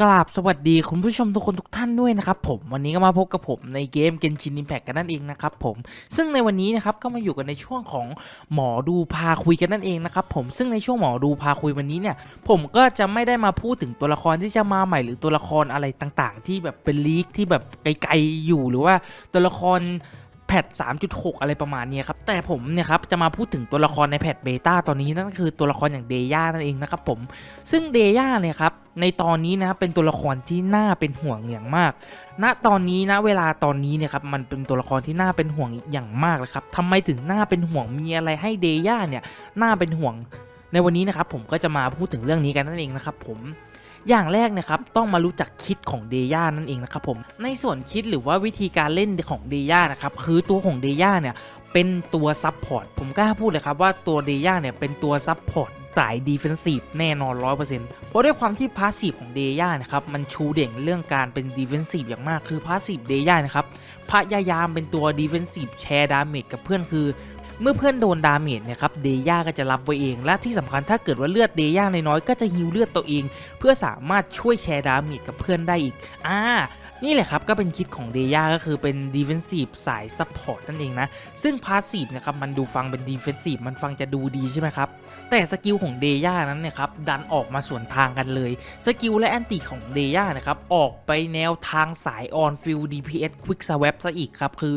กราบสวัสดีคุณผู้ชมทุกคนทุกท่านด้วยนะครับผมวันนี้ก็มาพบกับผมในเกม Genshin Impact กันนั่นเองนะครับผมซึ่งในวันนี้นะครับก็มาอยู่กันในช่วงของหมอดูพาคุยกันนั่นเองนะครับผมซึ่งในช่วงหมอดูพาคุยวันนี้เนี่ย ผมก็จะไม่ได้มาพูดถึงตัวละครที่จะมาใหม่หรือตัวละครอะไรต่างๆ ที่แบบเป็นลีกที่แบบไกลๆอยู่หรือว่าตัวละคร แพท3.6 อะไรประมาณนี้ครับ แต่ผมเนี่ยครับจะมาพูดถึงตัวละครในแพทเบต้าตอนนี้นั่นก็คือตัวละครอย่างเดย่านั่นเองนะครับผม ซึ่งเดย่าเนี่ยครับในตอนนี้นะครับเป็นตัวละครที่น่าเป็นห่วงอย่างมาก ณ ตอนนี้นะเวลาตอนนี้เนี่ยครับมันเป็นตัวละครที่น่าเป็นห่วงอย่างมากเลยครับทำไมถึงน่าเป็นห่วงมีอะไรให้เดย่าเนี่ยน่าเป็นห่วง ในวันนี้นะครับผมก็จะมาพูดถึงเรื่องนี้กันนั่นเองนะครับผม อย่างแรกนะครับต้องมารู้จักคิดของเดย่านั่นเองนะครับผมในส่วนคิดหรือว่าวิธีการเล่นของเดย่านะครับคือตัวของเดย่าเนี่ยเป็นตัวซับพอร์ตผมกล้าพูดเลยครับว่าตัวเดย่าเนี่ยเป็นตัวซับพอร์ตสายดีเฟนซีฟแน่นอน 100%เพราะด้วยความที่พาสซีฟของเดย่านะครับ มันชูเด่งเรื่องการเป็นดีเฟนซีฟอย่างมากคือพาสซีฟเดย่านะครับพยายามเป็นตัวดีเฟนซีฟแชร์ดาเมจกับเพื่อนคือ เมื่อเพื่อนโดนดาเมจนี่ยครับเดย่าก็จะรับไว้เอง และที่สำคัญถ้าเกิดว่าเลือดเดย่าน้อยๆก็จะฮิวเลือดตัวเอง เพื่อสามารถช่วยแชร์ดาเมจกับเพื่อนได้อีกอ่านี่แหละครับ ก็เป็นคิดของเดย่าก็คือเป็น Defensive สาย Support นั่นเองนะ ซึ่ง Passive นะครับ มันดูฟังเป็น Defensive มันฟังจะดูดีใช่ไหมครับ แต่สกิลของเดย่านั้นเนี่ยครับ ดันออกมาส่วนทางกันเลย สกิลและแอนติของเดย่านะครับ ออกไปแนวทางสาย On Field DPS Quick Swap ซะอีกครับ คือ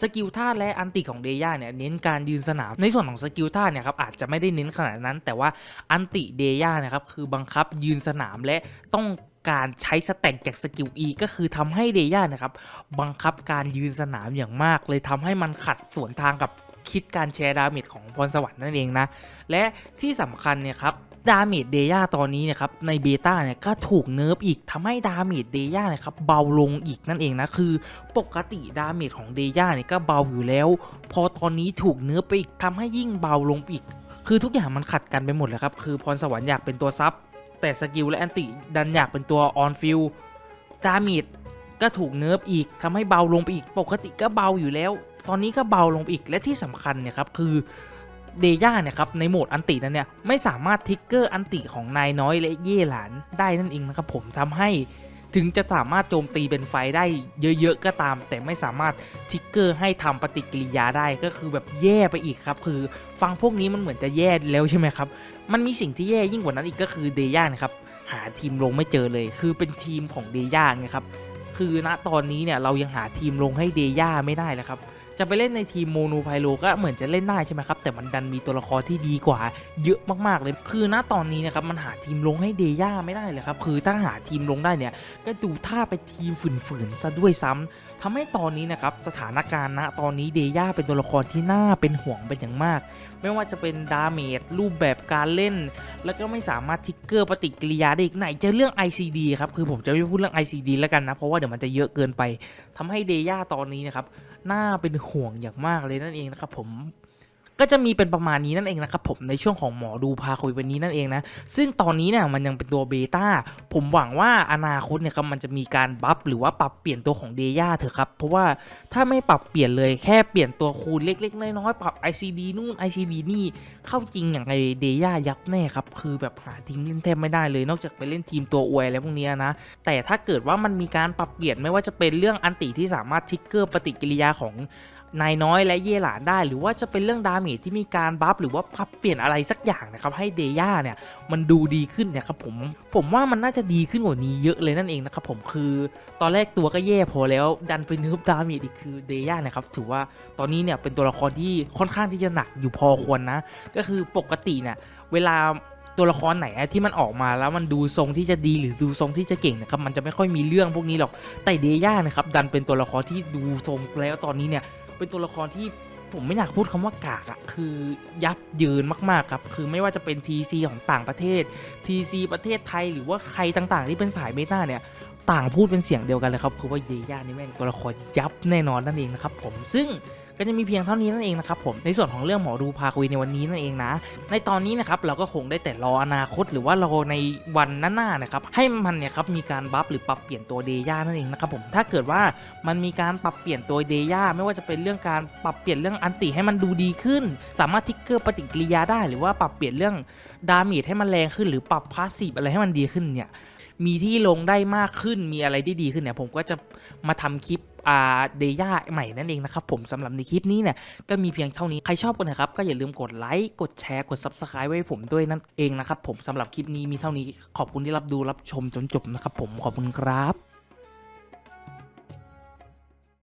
สกิลท่าและอันติของเดย่าเนี่ยเน้นการยืนสนามในส่วนของสกิลท่าเนี่ยครับอาจจะไม่ได้เน้นขนาดนั้น แต่ว่าอันติเดย่านะครับคือบังคับยืนสนามและต้องการใช้สแต็กจากสกิล E ก็คือทำให้เดย่านะครับบังคับการยืนสนามอย่างมาก เลยทำให้มันขัดสวนทางกับคิดการแชร์ดาเมจของพรสวรรค์นั่นเองนะ และที่สำคัญเนี่ยครับ ดาเมจเดย่าตอนนี้นะครับในเบต้าเนี่ยก็ถูกเนิร์ฟอีกทำให้ดาเมจเดย่าเนี่ยครับเบาลงอีกนั่นเองนะคือปกติดาเมจของเดย่าเนี่ยก็เบาอยู่แล้ว พอตอนนี้ถูกเนื้อไปอีกทำให้ยิ่งเบาลงอีก คือทุกอย่างมันขัดกันไปหมดเลยครับคือพรสวรรค์อยากเป็นตัวซับแต่สกิลและแอนติดันอยากเป็นตัวออนฟิลดาเมจก็ถูกเนิร์ฟอีกทำให้เบาลงไปอีก ปกติก็เบาอยู่แล้ว ตอนนี้ก็เบาลงอีกและที่สำคัญเนี่ยครับคือ เดย่าเนี่ยครับในโหมดอันตินั้นเนี่ยไม่สามารถทิกเกอร์อันติของนายน้อยและเย่หลานได้นั่นเองนะครับผมทำให้ถึงจะสามารถโจมตีเป็นไฟได้เยอะๆ ก็ตาม แต่ไม่สามารถทิกเกอร์ให้ทำปฏิกิริยาได้ก็คือแบบแย่ไปอีกครับ คือฟังพวกนี้มันเหมือนจะแย่แล้วใช่ไหมครับ มันมีสิ่งที่แย่ยิ่งกว่านั้นอีกก็คือเดย่านะครับหาทีมลงไม่เจอเลย คือเป็นทีมของเดย่าไงครับคือณตอนนี้เนี่ยเรายังหาทีมลงให้เดย่าไม่ได้แล้วครับ จะไปเล่นในทีมโมโนไพโลก็เหมือนจะเล่นได้ใช่ไหมครับ แต่มันดันมีตัวละครที่ดีกว่า เยอะมากๆเลย คือณตอนนี้นะครับมันหาทีมลงให้เดย่าไม่ได้เลยครับ คือถ้าหาทีมลงได้เนี่ยก็ดูท่าไปทีมฝืนๆซะด้วยซ้ำทำให้ตอนนี้นะครับสถานการณ์ณตอนนี้เดย่าเป็นตัวละครที่น่าเป็นห่วงเป็นอย่างมาก ไม่ว่าจะเป็นดาเมจรูปแบบการเล่น แล้วก็ไม่สามารถทิกเกอร์ปฏิกิริยาได้อีกไหนจะเรื่อง ICD ครับ คือผมจะไม่พูดเรื่อง ICD แล้วกันนะ เพราะว่าเดี๋ยวมันจะเยอะเกินไปทำให้เดย่าตอนนี้นะครับ น่าเป็นห่วงอย่างมากเลยนั่นเองนะครับผม ก็จะมีเป็นประมาณนี้นั่นเองนะครับผมในช่วงของหมอดูพาคุยวันนี้นั่นเองนะซึ่งตอนนี้เนี่ยมันยังเป็นตัวเบต้าผมหวังว่าอนาคตเนี่ยครับมันจะมีการบัฟหรือว่าปรับเปลี่ยนตัวของเดย่าเถอะครับเพราะว่าถ้าไม่ปรับเปลี่ยนเลยแค่เปลี่ยนตัวคูณเล็กๆน้อยๆปรับ ICD นู่น ICD นี่เข้าจริงอย่างไรเดย่ายับแน่ครับคือแบบหาทีมเล่นแทบไม่ได้เลยนอกจากไปเล่นทีมตัวอวยอะไรพวกนี้นะแต่ถ้าเกิดว่ามันมีการปรับเปลี่ยนไม่ว่าจะเป็นเรื่องอันติที่สามารถทิกเกอร์ปฏิกิริยาของ นายน้อยและเย่หลานได้ หรือว่าจะเป็นเรื่องดาเมจที่มีการบัฟหรือว่าปรับเปลี่ยนอะไรสักอย่างนะครับให้เดย่าเนี่ยมันดูดีขึ้นเนี่ยครับผมผมว่ามันน่าจะดีขึ้นกว่านี้เยอะเลยนั่นเองนะครับผมคือตอนแรกตัวก็แย่พอแล้วดันไปเนิร์ฟดาเมจอีกคือเดย่านะครับถือว่าตอนนี้เนี่ยเป็นตัวละครที่ค่อนข้างที่จะหนักอยู่พอควรนะ ก็คือปกติเนี่ยเวลาตัวละครไหนที่มันออกมาแล้วมันดูทรงที่จะดีหรือดูทรงที่จะเก่งนะครับมันจะไม่ค่อยมีเรื่องพวกนี้หรอกแต่เดย่านะครับดันเป็นตัวละครที่ดูทรงแล้วตอนนี้เนี่ย เป็นตัวละครที่ผมไม่อยากพูดคำว่ากากอะคือยับเยินมากๆครับคือไม่ว่าจะเป็น TC ของต่างประเทศ TC ประเทศไทยหรือว่าใครต่างๆ ที่เป็นสายเมตาเนี่ยต่างพูดเป็นเสียงเดียวกันเลยครับคือว่าเยย่านี่แม่งตัวละครยับแน่นอนนั่นเองนะครับผมซึ่ง ก็จะมีเพียงเท่านี้นั่นเองนะครับผมในส่วนของเรื่องหมอดูพาคุยในวันนี้นั่นเองนะ ในตอนนี้นะครับเราก็คงได้แต่รออนาคตหรือว่ารอในวันหน้าๆนะครับให้มันเนี่ยครับมีการบัฟหรือปรับเปลี่ยนตัวเดย่านั่นเองนะครับผมถ้าเกิดว่ามันมีการปรับเปลี่ยนตัวเดย่าไม่ว่าจะเป็นเรื่องการปรับเปลี่ยนเรื่องอันติให้มันดูดีขึ้น สามารถทิกเกอร์ปฏิกิริยาได้ หรือว่าปรับเปลี่ยนเรื่องดาเมจให้มันแรงขึ้น หรือปรับพาสซีฟอะไรให้มันดีขึ้นเนี่ย มีที่ลงได้มากขึ้นมีอะไรได้ดีขึ้นเนี่ยผมก็จะมาทำคลิปอ่าเดย่าใหม่นั่นเองนะครับผมสำหรับในคลิปนี้เนี่ยก็มีเพียงเท่านี้ ใครชอบกันนะครับ ก็อย่าลืมกดไลค์กดแชร์กด Subscribe ไว้ให้ผมด้วยนั่นเองนะครับผมสำหรับคลิปนี้มีเท่านี้ขอบคุณที่รับดูรับชมจนจบนะครับผมขอบคุณครับ